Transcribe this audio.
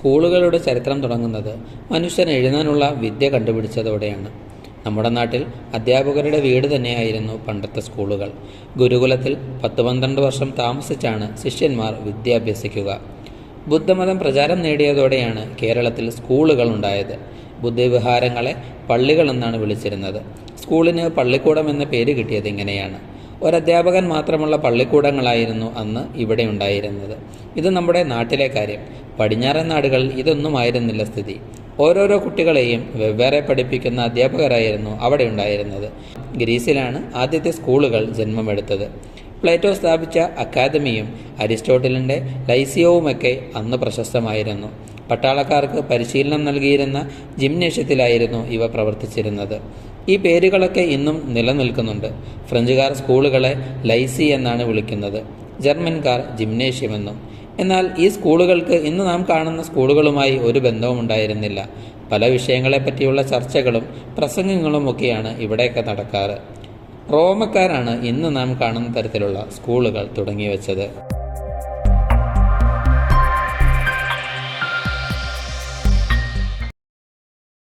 സ്കൂളുകളുടെ ചരിത്രം തുടങ്ങുന്നത് മനുഷ്യൻ എഴുതാനുള്ള വിദ്യ കണ്ടുപിടിച്ചതോടെയാണ്. നമ്മുടെ നാട്ടിൽ അധ്യാപകരുടെ വീട് തന്നെയായിരുന്നു പണ്ടത്തെ സ്കൂളുകൾ. ഗുരുകുലത്തിൽ പത്ത് പന്ത്രണ്ട് വർഷം താമസിച്ചാണ് ശിഷ്യന്മാർ വിദ്യ അഭ്യസിക്കുക. ബുദ്ധമതം പ്രചാരം നേടിയതോടെയാണ് കേരളത്തിൽ സ്കൂളുകൾ ഉണ്ടായത്. ബുദ്ധവിഹാരങ്ങളെ പള്ളികളെന്നാണ് വിളിച്ചിരുന്നത്. സ്കൂളിന് പള്ളിക്കൂടം എന്ന പേര് കിട്ടിയത് ഇങ്ങനെയാണ്. ഒരധ്യാപകൻ മാത്രമുള്ള പള്ളിക്കൂടങ്ങളായിരുന്നു അന്ന് ഇവിടെ ഉണ്ടായിരുന്നത്. ഇത് നമ്മുടെ നാട്ടിലെ കാര്യം. പടിഞ്ഞാറൻ നാടുകളിൽ ഇതൊന്നും ആയിരുന്നില്ല സ്ഥിതി. ഓരോരോ കുട്ടികളെയും വെവ്വേറെ പഠിപ്പിക്കുന്ന അധ്യാപകരായിരുന്നു അവിടെ ഉണ്ടായിരുന്നത്. ഗ്രീസിലാണ് ആദ്യത്തെ സ്കൂളുകൾ ജന്മമെടുത്തത്. പ്ലേറ്റോ സ്ഥാപിച്ച അക്കാദമിയും അരിസ്റ്റോട്ടലിന്റെ ലൈസിയവുമൊക്കെ അന്ന് പ്രശസ്തമായിരുന്നു. പട്ടാളക്കാർക്ക് പരിശീലനം നൽകിയിരുന്ന ജിംനേഷ്യത്തിലായിരുന്നു ഇവ പ്രവർത്തിച്ചിരുന്നത്. ഈ പേരുകളൊക്കെ ഇന്നും നിലനിൽക്കുന്നുണ്ട്. ഫ്രഞ്ചുകാർ സ്കൂളുകളെ ലൈസി എന്നാണ് വിളിക്കുന്നത്. ജർമ്മൻകാർ ജിംനേഷ്യമെന്നും. എന്നാൽ ഈ സ്കൂളുകൾക്ക് ഇന്ന് നാം കാണുന്ന സ്കൂളുകളുമായി ഒരു ബന്ധവും ഉണ്ടായിരുന്നില്ല. പല വിഷയങ്ങളെപ്പറ്റിയുള്ള ചർച്ചകളും പ്രസംഗങ്ങളും ഒക്കെയാണ് ഇവിടെയൊക്കെ നടക്കാറ്. റോമക്കാരാണ് ഇന്ന് നാം കാണുന്ന തരത്തിലുള്ള സ്കൂളുകൾ തുടങ്ങി വെച്ചത്.